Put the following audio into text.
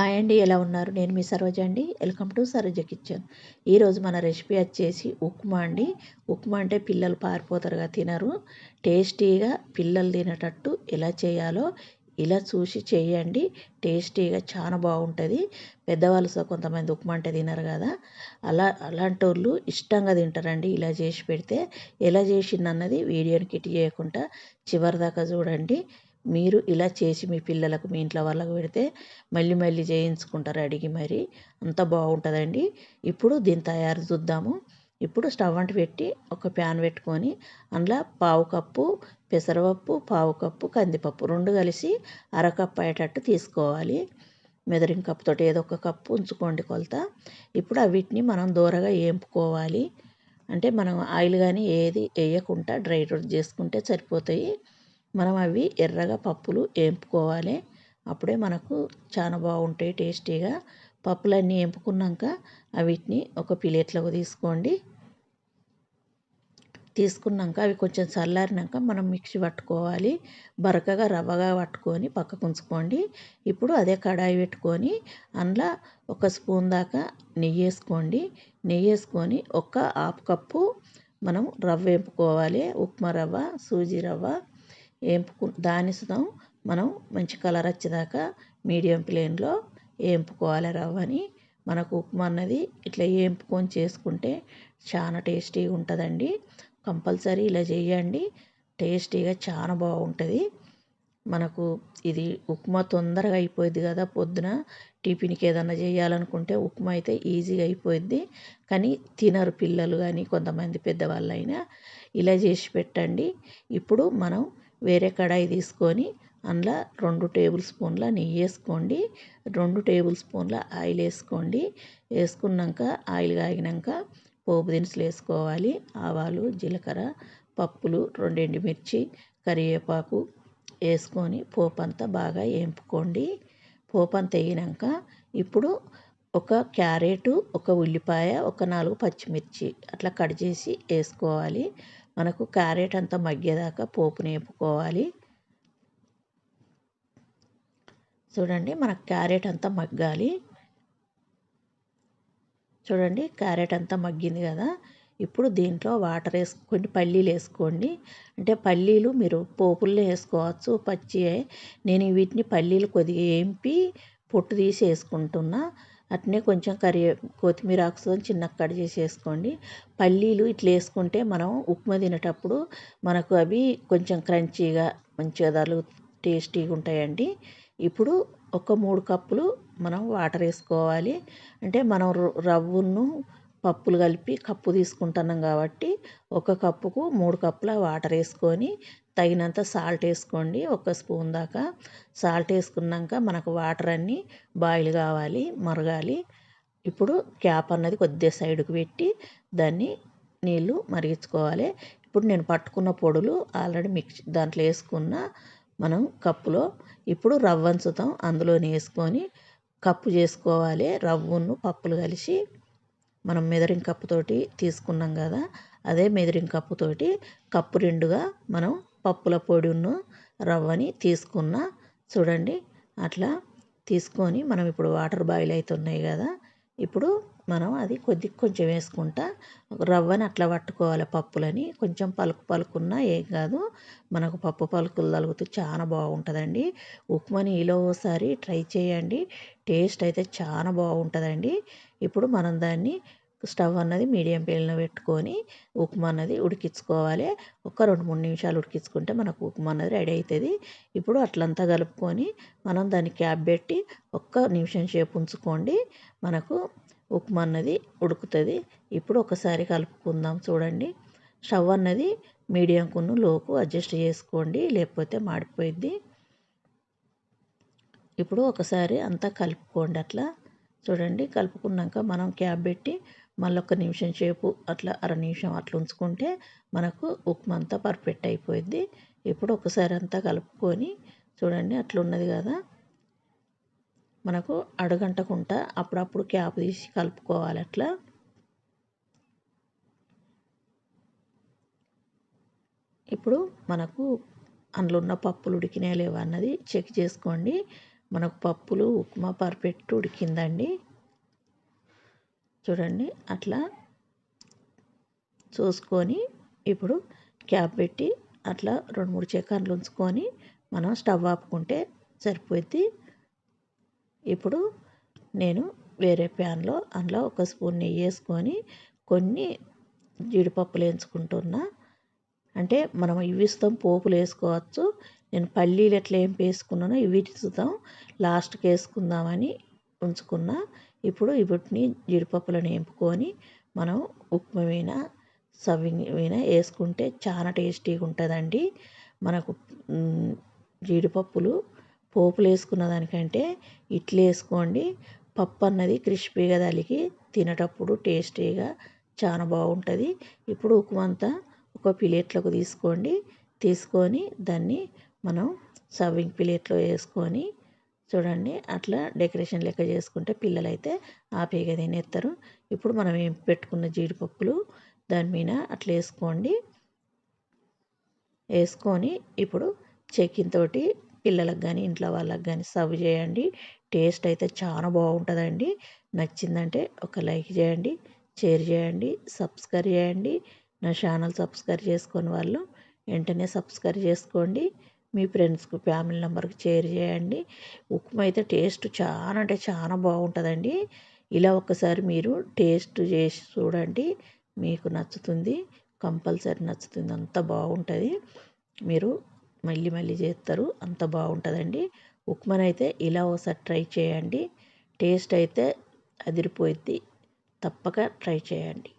Hi అండి ఎలా ఉన్నారు? నేను మీ సరోజ అండి. Welcome to Saroja kitchen. ఈరోజు మన రెసిపీ వచ్చేసి ఉప్మా అండి. ఉప్మా అంటే పిల్లలు పారిపోతారుగా తినరు. టేస్టీగా పిల్లలు తినేటట్టు ఎలా చేయాలో ఇలా చూసి చేయండి. టేస్టీగా చాలా బాగుంటుంది. పెద్దవాళ్ళు కొంతమంది ఉప్మా అంటే తినరు కదా. అలా అలాంటి వాళ్ళు ఇష్టంగా తింటారండి ఇలా చేసి పెడితే. ఎలా చేసిందన్నది వీడియోని కిట్ చేయకుండా చివరిదాకా చూడండి. మీరు ఇలా చేసి మీ పిల్లలకు మీ ఇంట్లో వాళ్ళకు పెడితే మళ్ళీ మళ్ళీ చేయించుకుంటారు అడిగి మరి. అంత బాగుంటుందండి. ఇప్పుడు దీని తయారు చూద్దాము. ఇప్పుడు స్టవ్ అంటు పెట్టి ఒక ప్యాన్ పెట్టుకొని అందులో పావు కప్పు పెసరపప్పు పావు కప్పు కందిపప్పు రెండు కలిసి అరకప్పు అయ్యేటట్టు తీసుకోవాలి. మెదరింగ్ కప్పుతో ఏదో ఒక కప్పు ఉంచుకోండి కొలత. ఇప్పుడు వీటిని మనం దూరగా ఏంపుకోవాలి. అంటే మనం ఆయిల్ కానీ ఏది వేయకుండా డ్రై రోస్ట్ చేసుకుంటే సరిపోతాయి. మనం అవి ఎర్రగా పప్పులు వేపుకోవాలి అప్పుడే మనకు చాలా బాగుంటాయి టేస్టీగా. పప్పులన్నీ వేపుకున్నాక వీటిని ఒక ప్లేట్లోకి తీసుకోండి. తీసుకున్నాక అవి కొంచెం చల్లారినాక మనం మిక్సీ పట్టుకోవాలి. బరకగా రవ్వగా పట్టుకొని పక్కకు ఉంచుకోండి. ఇప్పుడు అదే కడాయి పెట్టుకొని అందులో ఒక స్పూన్ దాకా నెయ్యి వేసుకోండి. నెయ్యి వేసుకొని ఒక హాఫ్ కప్పు మనం రవ్వ వేపుకోవాలి. ఉప్మా రవ్వ సూజీ రవ్వ. వేపుకు దాని మనం మంచి కలర్ వచ్చేదాకా మీడియం ఫ్లేమ్లో వేపుకోవాలి రవ్వని మనకు ఉప్మా అన్నది ఇట్లా వేపుకొని చేసుకుంటే చాలా టేస్టీగా ఉంటుందండి. కంపల్సరీ ఇలా చేయండి. టేస్టీగా చాలా బాగుంటుంది. మనకు ఇది ఉప్మా తొందరగా అయిపోయింది కదా పొద్దున. టిఫిన్కి ఏదన్నా చేయాలనుకుంటే ఉప్మా అయితే ఈజీగా అయిపోయింది కానీ తినరు పిల్లలు కానీ కొంతమంది పెద్దవాళ్ళు అయినా ఇలా చేసి పెట్టండి. ఇప్పుడు మనం వేరే కడాయి తీసుకొని అందులో రెండు టేబుల్ స్పూన్ల నెయ్యి వేసుకోండి. రెండు టేబుల్ స్పూన్ల ఆయిల్ వేసుకోండి. వేసుకున్నాక ఆయిల్ కాగినాక పోపు దినుసులు వేసుకోవాలి. ఆవాలు జీలకర్ర పప్పులు రెండు ఎండుమిర్చి కరివేపాకు వేసుకొని పోపు అంతా బాగా వేపుకోండి. పోపు అంతా వేగినాక ఇప్పుడు ఒక క్యారెట్ ఒక ఉల్లిపాయ ఒక నాలుగు పచ్చిమిర్చి అట్లా కట్ చేసి వేసుకోవాలి. మనకు క్యారెట్ అంతా మగ్గేదాకా పోపు నేపుకోవాలి. చూడండి మనకు క్యారెట్ అంతా మగ్గాలి. చూడండి క్యారెట్ అంతా మగ్గింది కదా. ఇప్పుడు దీంట్లో వాటర్ వేసుకోండి పల్లీలు వేసుకోండి. అంటే పల్లీలు మీరు పోపుల్లో వేసుకోవచ్చు పచ్చి నేను వీటిని పల్లీలు కొద్దిగా వేంపి పొట్టు తీసి వేసుకుంటున్నా. అట్నే కొంచెం కరి కొత్తిమీర ఆకుతో చిన్న కట్ చేసి వేసుకోండి పల్లీలు ఇట్లా వేసుకుంటే మనం ఉప్మా తినేటప్పుడు మనకు అవి కొంచెం క్రంచీగా మంచిగా ధరలు టేస్టీగా ఉంటాయండి. ఇప్పుడు ఒక మూడు కప్పులు మనం వాటర్ వేసుకోవాలి. అంటే మనం రవ్వను పప్పులు కలిపి కప్పు తీసుకుంటున్నాం కాబట్టి ఒక కప్పుకు మూడు కప్పుల వాటర్ వేసుకొని తగినంత సాల్ట్ వేసుకోండి. ఒక స్పూన్ దాకా సాల్ట్ వేసుకున్నాక మనకు వాటర్ అన్నీ బాయిల్ కావాలి మరగాలి. ఇప్పుడు క్యాప్ అన్నది కొద్దిగా సైడ్కి పెట్టి దాన్ని నీళ్ళు మరిగించుకోవాలి. ఇప్పుడు నేను పట్టుకున్న పొడులు ఆల్రెడీ మిక్స్ దాంట్లో వేసుకున్న మనం కప్పులో ఇప్పుడు రవ్వ అంచుతాం. అందులోనే వేసుకొని కప్పు చేసుకోవాలి. రవ్వను పప్పులు కలిసి మనం మెదరింగ్ కప్పుతోటి తీసుకున్నాం కదా అదే మెదరింగ్ కప్పుతోటి కప్పు రెండుగా మనం పప్పుల పొడిను రవ్వని తీసుకున్న చూడండి అట్లా తీసుకొని మనం ఇప్పుడు వాటర్ బాయిల్ అవుతున్నాయి కదా ఇప్పుడు మనం అది కొద్ది కొంచెం వేసుకుంటా రవ్వని అట్లా పట్టుకోవాలి పప్పులని కొంచెం పలుకు పలుకున్నా ఏం కాదు మనకు పప్పు పలుకులు తలుగుతూ చాలా బాగుంటుందండి. ఉప్మాని ఇలా ఒకసారి ట్రై చేయండి టేస్ట్ అయితే చాలా బాగుంటుందండి. ఇప్పుడు మనం దాన్ని స్టవ్ అన్నది మీడియం ఫ్లేమ్లో పెట్టుకొని ఉప్మా అన్నది ఉడికించుకోవాలి. ఒక రెండు మూడు నిమిషాలు ఉడికించుకుంటే మనకు ఉప్మా అన్నది రెడీ అవుతుంది ఇప్పుడు అట్లంతా కలుపుకొని మనం దాన్ని క్యాప్ పెట్టి ఒక్క నిమిషం సేపు ఉంచుకోండి. మనకు ఉప్మా అన్నది ఉడుకుతుంది. ఇప్పుడు ఒకసారి కలుపుకుందాం చూడండి. స్టవ్ అన్నది మీడియం కున్ను లోకు అడ్జస్ట్ చేసుకోండి లేకపోతే మాడిపోయిద్ది. ఇప్పుడు ఒకసారి అంతా కలుపుకోండి అట్లా. చూడండి కలుపుకున్నాక మనం క్యాప్ పెట్టి మళ్ళీ ఒక నిమిషం సేపు అట్లా అర నిమిషం అట్లా ఉంచుకుంటే మనకు ఉప్మా అంతా పర్ఫెక్ట్ అయిపోయింది ఇప్పుడు ఒకసారి అంతా కలుపుకొని చూడండి అట్లా ఉన్నది కదా. మనకు అడగంటకుంట అప్పుడప్పుడు క్యాప్ తీసి కలుపుకోవాలి అట్లా. ఇప్పుడు మనకు అందులో ఉన్న పప్పులు ఉడికినాయా లేవా అన్నది చెక్ చేసుకోండి. మనకు పప్పులు ఉప్మా పర్ఫెక్ట్ ఉడికిందండి. చూడండి అట్లా చూసుకొని ఇప్పుడు క్యాప్ పెట్టి అట్లా రెండు మూడు సెకండ్లు ఉంచుకొని మనం స్టవ్ ఆపుకుంటే సరిపోద్ది ఇప్పుడు నేను వేరే ప్యాన్లో అందులో ఒక స్పూన్ నెయ్యి వేసుకొని కొన్ని జీడిపప్పులు వేయించుకుంటున్నా. అంటే మనం ఇవి ఇస్తాం పోపులు వేసుకోవచ్చు. నేను పల్లీలు ఎట్లా ఏం వేసుకున్నానో ఇవి ఇస్తాం లాస్ట్కి వేసుకుందామని ఉంచుకున్న. ఇప్పుడు వీటిని జీడిపప్పులను వేపుకొని మనం ఉప్మా మీద సవ్వింగ్ మీద వేసుకుంటే చాలా టేస్టీగా ఉంటుందండి. మనకు జీడిపప్పులు పోపులు వేసుకున్న దానికంటే ఇట్లా వేసుకోండి. పప్పు అన్నది క్రిస్పీగా తలిగి తినేటప్పుడు టేస్టీగా చాలా బాగుంటుంది. ఇప్పుడు ఉప్మా అంతా ఒక ప్లేట్లోకి తీసుకోండి. తీసుకొని దాన్ని మనం సర్వింగ్ ప్లేట్లో వేసుకొని చూడండి అట్లా డెకరేషన్ లెక్క చేసుకుంటే పిల్లలైతే హ్యాపీగా తినేస్తారు ఇప్పుడు మనం ఏం పెట్టుకున్న జీడిపప్పులు దాని మీద అట్లా వేసుకోండి. వేసుకొని ఇప్పుడు తోటి పిల్లలకు కానీ ఇంట్లో వాళ్ళకి కానీ సర్వ్ చేయండి. టేస్ట్ అయితే చాలా బాగుంటుందండి. నచ్చిందంటే ఒక లైక్ చేయండి షేర్ చేయండి సబ్స్క్రైబ్ చేయండి. నా ఛానల్ సబ్స్క్రైబ్ చేసుకొని వాళ్ళు వెంటనే సబ్స్క్రైబ్ చేసుకోండి. మీ ఫ్రెండ్స్కి ఫ్యామిలీ మెంబర్కి షేర్ చేయండి. ఉప్మా అయితే టేస్ట్ చాలా అంటే చాలా బాగుంటుందండి ఇలా ఒక్కసారి మీరు టేస్ట్ చేసి చూడండి. మీకు నచ్చుతుంది. కంపల్సరీ నచ్చుతుంది. అంత బాగుంటుంది మీరు మళ్ళీ మళ్ళీ చేస్తారు అంత బాగుంటుందండి ఉప్మానైతే ఇలా ఒకసారి ట్రై చేయండి. టేస్ట్ అయితే అదిరిపోయిద్ది. తప్పక ట్రై చేయండి.